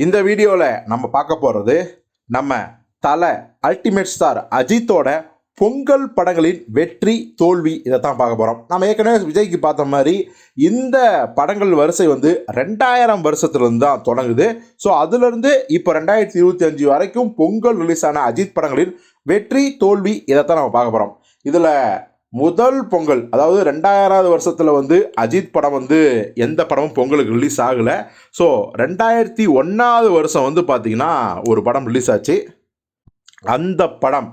இந்த வீடியோவில் நம்ம பார்க்க போகிறது நம்ம தலை அல்டிமேட் ஸ்டார் அஜித்தோட பொங்கல் படங்களின் வெற்றி தோல்வி இதை தான் பார்க்க போகிறோம் நம்ம ஏற்கனவே விஜய்க்கு பார்த்த மாதிரி இந்த படங்கள் வரிசை வந்து ரெண்டாயிரம் வருஷத்துலேருந்து தான் தொடங்குது. ஸோ அதுலேருந்து இப்போ ரெண்டாயிரத்தி இருபத்தி அஞ்சு வரைக்கும் பொங்கல் ரிலீஸ் ஆன அஜித் படங்களின் வெற்றி தோல்வி இதை தான் நம்ம பார்க்க போகிறோம் இதில் முதல் பொங்கல் அதாவது ரெண்டாயிராவது வருஷத்தில் வந்து அஜித் படம் வந்து எந்த படமும் பொங்கலுக்கு ரிலீஸ் ஆகலை. ஸோ ரெண்டாயிரத்தி ஒன்றாவது வருஷம் வந்து பார்த்திங்கன்னா ஒரு படம் ரிலீஸ் ஆச்சு. அந்த படம்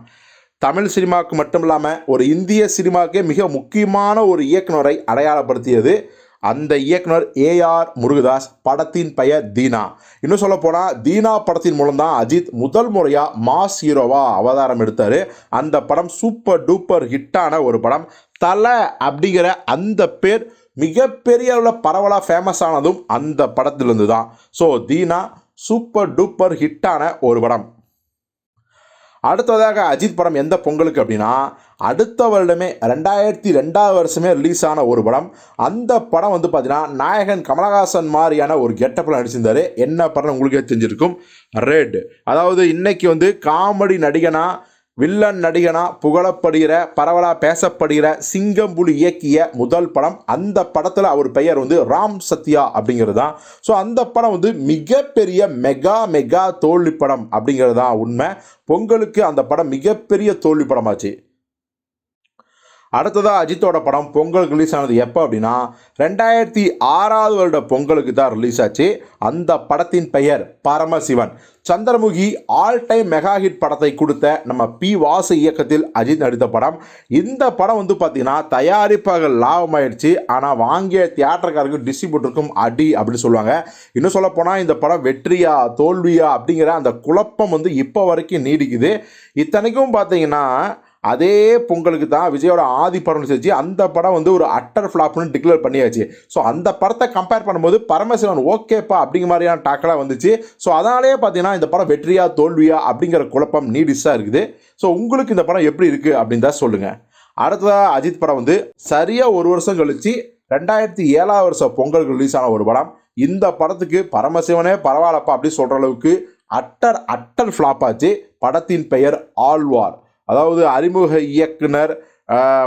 தமிழ் சினிமாவுக்கு மட்டும் இல்லாமல் ஒரு இந்திய சினிமாவுக்கே மிக முக்கியமான ஒரு இயக்குனரை அடையாளப்படுத்தியது. அந்த இயக்குனர் ஏஆர் முருகதாஸ் படத்தின் பெயர் தீனா. இன்னும் சொல்ல போனால் தீனா படத்தின் மூலம் தான் அஜித் முதல் முறையாக மாஸ் ஹீரோவாக அவதாரம் எடுத்தார். அந்த படம் சூப்பர் டூப்பர் ஹிட்டான ஒரு படம். தலை அப்படிங்கிற அந்த பேர் மிகப்பெரிய அளவில் பரவலாக ஃபேமஸ் ஆனதும் அந்த படத்திலிருந்து தான் ஸோ தீனா சூப்பர் டூப்பர் ஹிட்டான ஒரு படம். அடுத்ததாக அஜித் படம் எந்த பொங்கலுக்கு அப்படின்னா அடுத்த வருடமே ரெண்டாயிரத்தி ரெண்டாவது வருஷமே ரிலீஸ் ஆன ஒரு படம். அந்த படம் வந்து பார்த்தீங்கன்னா நாயகன் கமலஹாசன் மாதிரியான ஒரு கெட்டப்பில் நடிச்சிருந்தாரு. என்ன படம் உங்களுக்கே தெரிஞ்சிருக்கும். ரெட் அதாவது இன்னைக்கு வந்து காமெடி நடிகனா வில்லன் நடிகனா புகழப்படுகிற பரவலாக பேசப்படுகிற சிங்கம்புலி இயக்கிய முதல் படம். அந்த படத்தில் அவர் பெயர் வந்து ராம் சத்யா அப்படிங்கிறது தான். ஸோ அந்த படம் வந்து மிகப்பெரிய மெகா மெகா தோல்வி படம் அப்படிங்கிறது தான் உண்மை. பொங்கலுக்கு அந்த படம் மிகப்பெரிய தோல்வி படமாச்சு. அடுத்ததாக அஜித்தோட படம் பொங்கலுக்கு ரிலீஸ் ஆனது எப்போ அப்படின்னா ரெண்டாயிரத்தி ஆறாவது வருட பொங்கலுக்கு தான் ரிலீஸ் ஆச்சு. அந்த படத்தின் பெயர் Paramasivan. Chandramukhi all time mega hit படத்தை கொடுத்த நம்ம பி வாசு இயக்கத்தில் அஜித் நடித்த படம். இந்த படம் வந்து பார்த்தீங்கன்னா தயாரிப்பாக லாபமாயிடுச்சு. ஆனால் வாங்கிய தியேட்டருக்காருக்கும் டிஸ்ட்ரிபியூட்டருக்கும் அடி அப்படின்னு சொல்லுவாங்க. இன்னும் சொல்லப்போனால் இந்த படம் வெற்றியா தோல்வியா அப்படிங்கிற அந்த குழப்பம் வந்து இப்போ வரைக்கும் நீடிக்குது. இத்தனைக்கும் பார்த்தீங்கன்னா அதே பொங்கலுக்கு தான் விஜயோட ஆதி படம் செஞ்சு அந்த படம் வந்து ஒரு அட்டர் ஃப்ளாப்னு டிக்ளேர் பண்ணியாச்சு. ஸோ அந்த படத்தை கம்பேர் பண்ணும்போது பரமசிவன் ஓகேப்பா அப்படிங்கிற மாதிரியான டாக்கெல்லாம் வந்துச்சு. ஸோ அதனாலே பார்த்தீங்கன்னா இந்த படம் வெற்றியா தோல்வியா அப்படிங்கிற குழப்பம் நீடிஸாக இருக்குது. ஸோ உங்களுக்கு இந்த படம் எப்படி இருக்குது அப்படின்னு தான் சொல்லுங்கள் அடுத்ததாக அஜித் படம் வந்து சரியாக ஒரு வருஷம் கழிச்சு ரெண்டாயிரத்தி ஏழாவது வருஷம் பொங்கலுக்கு ரிலீஸ் ஆன ஒரு படம். இந்த படத்துக்கு பரமசிவனே பரவாயில்லப்பா அப்படி சொல்கிற அளவுக்கு அட்டர் அட்டர் ஃப்ளாப் ஆச்சு. படத்தின் பெயர் ஆழ்வார். அதாவது அறிமுக இயக்குனர்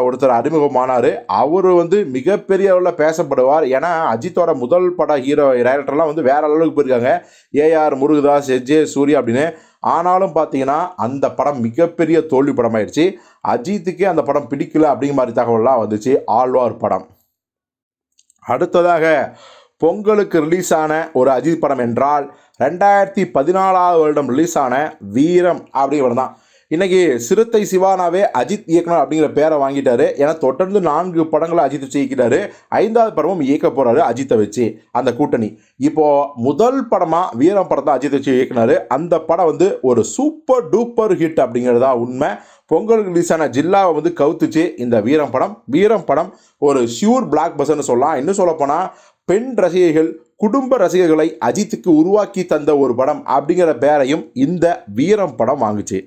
ஒருத்தர் அறிமுகமானார். அவர் வந்து மிகப்பெரிய அளவில் பேசப்படுவார். ஏன்னா அஜித்தோட முதல் பட ஹீரோ டைரக்டர்லாம் வந்து வேற அளவுக்கு போயிருக்காங்க. ஏஆர் முருகதாஸ் எஜே சூர்யா அப்படின்னு. ஆனாலும் பார்த்தீங்கன்னா அந்த படம் மிகப்பெரிய தோல்வி படம் ஆயிடுச்சு அஜித்துக்கே அந்த படம் பிடிக்கல அப்படிங்கிற மாதிரி தகவல்லாம் வந்துச்சு. ஆழ்வார் படம். அடுத்ததாக பொங்கலுக்கு ரிலீஸ் ஆன ஒரு அஜித் படம் என்றால் ரெண்டாயிரத்தி பதினாலாவது வருடம் ரிலீஸ் ஆன வீரம் அப்படிங்கிற தான். இன்னைக்கு சிறுத்தை சிவானாவே அஜித் இயக்குனர் அப்படிங்கிற பேரை வாங்கிட்டாரு. ஏன்னா தொடர்ந்து நான்கு படங்களை அஜித் வச்சு இயக்கிட்டாரு ஐந்தாவது படமும் இயக்க போறாரு அஜித்தை வச்சு அந்த கூட்டணி. இப்போ முதல் படமா வீரம் படம் தான் அஜித் வச்சு இயக்குனாரு. அந்த படம் வந்து ஒரு சூப்பர் டூப்பர் ஹிட் அப்படிங்கிறதா உண்மை. பொங்கல் ரிலீஸான ஜில்லாவை வந்து கவுத்துச்சு இந்த வீரம் படம். வீரம் படம் ஒரு ஷியூர் பிளாக் பஸ்ன்னு சொல்லலாம். இன்னும் சொல்ல போனால் பெண் ரசிகைகள் குடும்ப ரசிகர்களை அஜித்துக்கு உருவாக்கி தந்த ஒரு படம் அப்படிங்கிற பேரையும் இந்த வீரம் படம் வாங்குச்சு.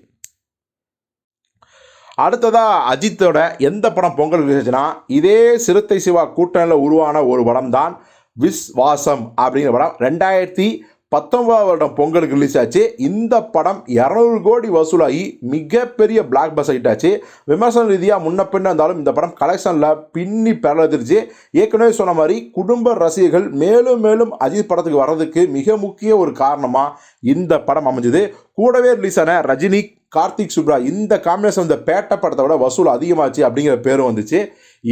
அடுத்ததா அஜித்தோட எந்த படம் பொங்கல் விசேஷனா இதே சிறுத்தை சிவா கூட்டணியில் உருவான ஒரு படம் தான் விஸ்வாசம் அப்படிங்கிற படம். ரெண்டாயிரத்தி பத்தொன்பதாவது வருடம் பொங்கலுக்கு ரிலீஸ் ஆச்சு. இந்த படம் இரநூறு கோடி வசூலாகி மிகப்பெரிய பிளாக் பஸ் ஹிட் ஆச்சு. விமர்சன ரீதியாக முன்ன பின்ன இருந்தாலும் இந்த படம் கலெக்ஷனில் பின்னி பெறதிருச்சு ஏற்கனவே சொன்ன மாதிரி குடும்ப ரசிகர்கள் மேலும் மேலும் அஜித் படத்துக்கு வர்றதுக்கு மிக முக்கிய ஒரு காரணமாக இந்த படம் அமைஞ்சது. கூடவே ரிலீஸ் ஆன ரஜினி கார்த்திக் சுப்ரா இந்த காம்பினேஷன் இந்த பேட்ட படத்தை விட வசூல் அதிகமாச்சு அப்படிங்கிற பேரும் வந்துச்சு.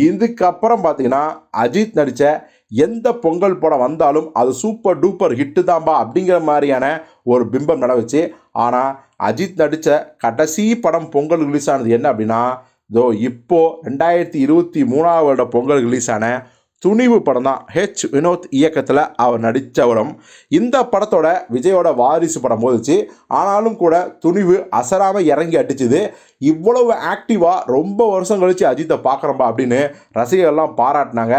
இதுக்கப்புறம் பார்த்தீங்கன்னா அஜித் நடித்த எந்த பொங்கல் படம் வந்தாலும் அது சூப்பர் டூப்பர் ஹிட்டு தான்பா அப்படிங்கிற மாதிரியான ஒரு பிம்பம் நடவுச்சு ஆனால் அஜித் நடித்த கடைசி படம் பொங்கல் ரிலீஸ் ஆனது என்ன அப்படின்னா இதோ இப்போ ரெண்டாயிரத்தி இருபத்தி மூணாவது வருட பொங்கல் ரிலீஸ் ஆன துணிவு படம் தான் ஹெச் வினோத் இயக்கத்தில் அவர் நடித்தவரும் இந்த படத்தோட விஜயோட வாரிசு படம் போதுச்சு. ஆனாலும் கூட துணிவு அசராமல் இறங்கி அடிச்சுது. இவ்வளவு ஆக்டிவாக ரொம்ப வருஷம் கழிச்சு அஜித்தை பார்க்குறோம்பா அப்படின்னு ரசிகர்கள்லாம் பாராட்டினாங்க.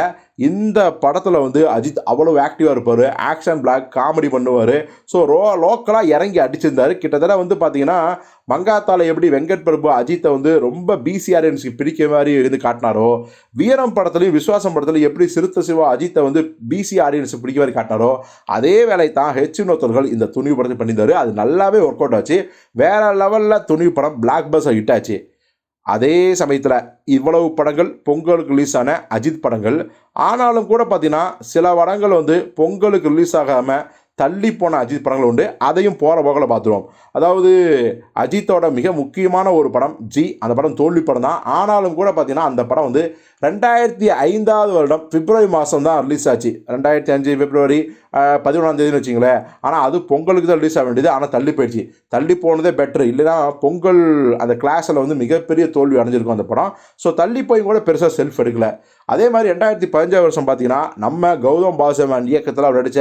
இந்த படத்தில் வந்து அஜித் அவ்வளோ ஆக்டிவாக இருப்பார். ஆக்ஷன் பிளாக் காமெடி பண்ணுவார். ஸோ ரோ லோக்கலாக இறங்கி அடிச்சிருந்தார். கிட்டத்தட்ட வந்து பார்த்தீங்கன்னா மங்காத்தால எப்படி வெங்கட் பிரபு அஜித்தை வந்து ரொம்ப பிசி ஆடியன்ஸுக்கு பிடிக்க மாதிரி இருந்து காட்டினாரோ வீரம் படத்துலையும் விஸ்வாசம் படத்துலையும் எப்படி சிறுத்த சிவா அஜித்தை வந்து பிசி ஆடியன்ஸுக்கு பிடிக்க மாதிரி காட்டினாரோ அதே வேலை தான் ஹெச் வினோத்தர்கள் இந்த துணிவு படத்தை பண்ணியிருந்தார். அது நல்லாவே ஒர்க் அவுட் ஆச்சு. வேற லெவலில் துணிவு படம் பிளாக் பஸ் ஹிட் ஆச்சு அதே சமயத்தில் இவ்வளவு படங்கள் பொங்கலுக்கு ரிலீஸ் ஆன அஜித் படங்கள். ஆனாலும் கூட பார்த்தீங்கன்னா சில படங்கள் வந்து பொங்கலுக்கு ரிலீஸ் ஆகாமல் தள்ளி போன அஜித் படங்கள் உண்டு. அதையும் போகிற போகல பார்த்துருவோம் அதாவது அஜித்தோட மிக முக்கியமான ஒரு படம் ஜி அந்த படம் தோல்வி படம் தான். ஆனாலும் கூட பார்த்தீங்கன்னா அந்த படம் வந்து ரெண்டாயிரத்தி ஐந்தாவது வருடம் பிப்ரவரி மாதம் தான் ரிலீஸ் ஆச்சு. ரெண்டாயிரத்தி அஞ்சு பிப்ரவரி பதினொன்றாம் தேதினு வச்சிங்களேன். ஆனால் அது பொங்கலுக்கு தான் ரிலீஸ் ஆக வேண்டியது. ஆனால் தள்ளி போயிடுச்சு. தள்ளி போனதே பெட்ரு இல்லைன்னா பொங்கல் அந்த கிளாஸில் வந்து மிகப்பெரிய தோல்வி அடைஞ்சிருக்கும் அந்த படம். ஸோ தள்ளி போய் கூட பெருசாக செல்ஃப் எடுக்கல. அதே மாதிரி ரெண்டாயிரத்தி பதினஞ்சாவது வருஷம் பார்த்தீங்கன்னா நம்ம கௌதம் பாசமன் இயக்கத்தில் அவர் நடித்த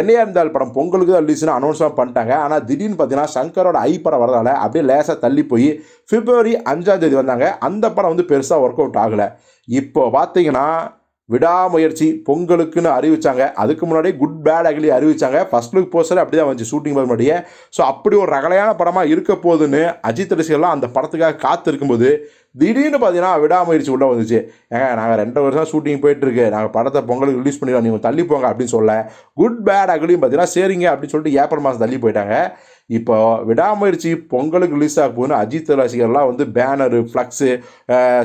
என்னையா இருந்தால் படம் பொங்கலுக்கு தான் ரிலீஸ்னு அனௌன்ஸ்லாம் பண்ணிட்டாங்க. ஆனால் திடீர்னு பார்த்தீங்கன்னா சங்கரோட ஐ படம் வரதால அப்படியே லேசாக தள்ளி போய் பிப்ரவரி அஞ்சாம் தேதி வந்தாங்க. அந்த படம் வந்து பெருசாக ஒர்க் அவுட் ஆகலை. இப்போ பார்த்தீங்கன்னா விடாமுயற்சி பொங்கலுக்குன்னு அறிவிச்சாங்க. அதுக்கு முன்னாடியே குட் பேட் அகிலி அறிவிச்சாங்க. ஃபர்ஸ்ட் லுக் போஸ்டர் அப்படி தான் வந்துச்சு ஷூட்டிங் போது முன்னாடியே. ஸோ அப்படி ஒரு ரகலையான படமாக இருக்க போகுதுன்னு அஜித் ரசிகர்லாம் அந்த படத்துக்காக காத்திருக்கும்போது திடீர்னு பார்த்தீங்கன்னா விடாமுயற்சி உள்ளே வந்துச்சு. ஏங்க நாங்கள் ரெண்டு வருஷம் ஷூட்டிங் போயிட்டுருக்கு நாங்கள் படத்தை பொங்கலுக்கு ரிலீஸ் பண்ணிடுவோம் நீங்கள் தள்ளி போங்க அப்படின்னு சொல்ல குட் பேட் அகிலியும் பார்த்தீங்கன்னா சரிங்க அப்படின்னு சொல்லிட்டு ஏப்ரல் மாதம் தள்ளி போயிட்டாங்க. இப்போ விடாமுயற்சி பொங்கலுக்கு ரிலீஸ் ஆக போகுதுன்னு அஜித் ரசிகர்லாம் வந்து பேனரு ஃப்ளக்ஸு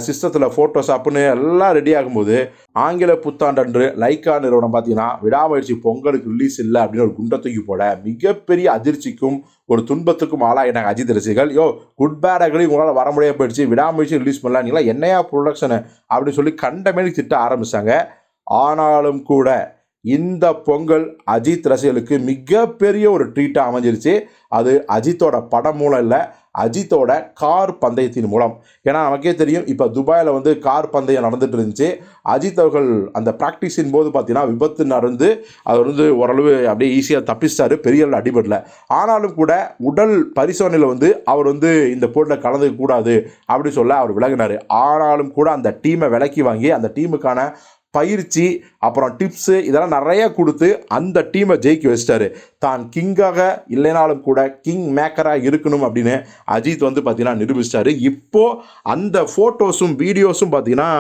சிஸ்டத்தில் ஃபோட்டோஸ் அப்புன்னு எல்லாம் ரெடி ஆகும்போது ஆங்கில புத்தாண்டன்று லைக்கா நிறுவனம் பார்த்தீங்கன்னா விடாமுயற்சி பொங்கலுக்கு ரிலீஸ் இல்லை அப்படின்னு ஒரு குண்டை தூக்கி போட மிகப்பெரிய அதிர்ச்சிக்கும் ஒரு துன்பத்துக்கும் ஆளாகினாங்க அஜித் ரசிகர்கள். யோ குட் பேட் அகலி உங்களால் வர முடியாது போயிடுச்சு விடாமுயற்சி ரிலீஸ் பண்ணலாம் நீங்களா என்னையா ப்ரொடக்ஷனு அப்படின்னு சொல்லி கண்டமேனி திட்ட ஆரம்பிச்சாங்க. ஆனாலும் கூட இந்த பொங்கல் அஜித் ரசிகர்களுக்கு மிகப்பெரிய ஒரு ட்ரீட்டாக அமைஞ்சிருச்சு. அது அஜித்தோட படம் மூலம் இல்லை அஜித்தோட கார் பந்தயத்தின் மூலம். ஏன்னா நமக்கே தெரியும் இப்போ துபாயில் வந்து கார் பந்தயம் நடந்துட்டு இருந்துச்சு. அஜித் அவர்கள் அந்த ப்ராக்டிஸின் போது பார்த்தீங்கன்னா விபத்து நடந்து அவர் வந்து ஓரளவு அப்படியே ஈஸியாக தப்பிச்சிட்டாரு. பெரிய அளவில் அடிபடல. ஆனாலும் கூட உடல் பரிசோதனையில் வந்து அவர் வந்து இந்த போட்டியில் கலந்துக்க கூடாது அப்படி சொல்ல அவர் விலகினார். ஆனாலும் கூட அந்த டீமை விலக்கி வாங்கி அந்த டீமுக்கான பயிற்சி அப்புறம் டிப்ஸு இதெல்லாம் நிறைய கொடுத்து அந்த டீமை ஜெயிக்க வச்சிட்டாரு. தான் கிங்காக இல்லைனாலும் கூட கிங் மேக்கராக இருக்கணும் அப்படின்னு அஜித் வந்து பார்த்தீங்கன்னா நிரூபிச்சிட்டாரு. இப்போது அந்த ஃபோட்டோஸும் வீடியோஸும் பார்த்தீங்கன்னா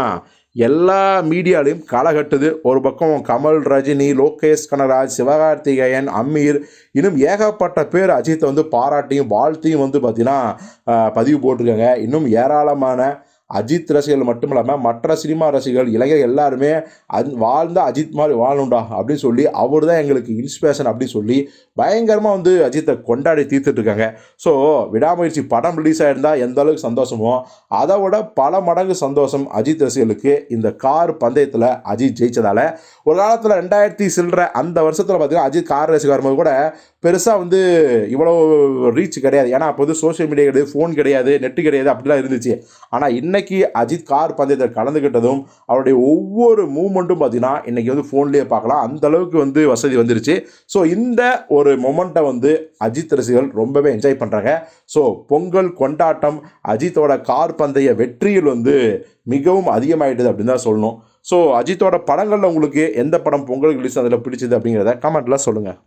எல்லா மீடியாலையும் களை கட்டுது. ஒரு பக்கம் கமல் ரஜினி லோகேஷ் கனராஜ் சிவகார்த்திகேயன் அம்மீர் இன்னும் ஏகப்பட்ட பேர் அஜித்தை வந்து பாராட்டியும் வாழ்த்தையும் வந்து பார்த்திங்கன்னா பதிவு போட்டிருக்காங்க. இன்னும் ஏராளமான அஜித் ரசிகர்கள் மட்டும் இல்லாமல் மற்ற சினிமா ரசிகர்கள் இளைஞர் எல்லாருமே அந் வாழ்ந்த அஜித் மாதிரி வாழணும்டா அப்படின்னு சொல்லி அவர் தான் எங்களுக்கு இன்ஸ்பிரேஷன் அப்படின்னு சொல்லி பயங்கரமாக வந்து அஜித்தை கொண்டாடி தீர்த்துட்ருக்காங்க ஸோ விடாமுயற்சி படம் ரிலீஸ் ஆகிருந்தால் எந்த அளவுக்கு சந்தோஷமோ அதை விட பல மடங்கு சந்தோஷம் அஜித் ரசிகர்களுக்கு இந்த கார் பந்தயத்தில் அஜித் ஜெயிச்சதால. ஒரு காலத்தில் ரெண்டாயிரத்தி சில்லற அந்த வருஷத்தில் பார்த்தீங்கன்னா அஜித் கார் ரேஸுக்கு வரும்போது கூட பெருசாக வந்து இவ்வளோ ரீச் கிடையாது. ஏன்னா அப்போ வந்து சோஷியல் மீடியா கிடையாது ஃபோன் கிடையாது நெட்டு கிடையாது அப்படிலாம் இருந்துச்சு. ஆனால் இன்னைக்கு அஜித் கார் பந்தயத்தில் கலந்துக்கிட்டதும் அவருடைய ஒவ்வொரு மூமெண்ட்டும் பார்த்தீங்கன்னா இன்றைக்கி வந்து ஃபோன்லேயே பார்க்கலாம். அந்த அளவுக்கு வந்து வசதி வந்துருச்சு. ஸோ இந்த ஒரு மொமெண்ட்டை வந்து அஜித் ரசிகர்கள் ரொம்பவே என்ஜாய் பண்ணுறாங்க ஸோ பொங்கல் கொண்டாட்டம் அஜித்தோட கார் பந்தய வெற்றியில் வந்து மிகவும் அதிகமாகிட்டது அப்படின்னு தான் சொல்லணும். ஸோ அஜித்தோட படங்களில் உங்களுக்கு எந்த படம் பொங்கல் ரிலீஸ் அதில் பிடிச்சது அப்படிங்கிறத கமெண்ட்டில் சொல்லுங்கள்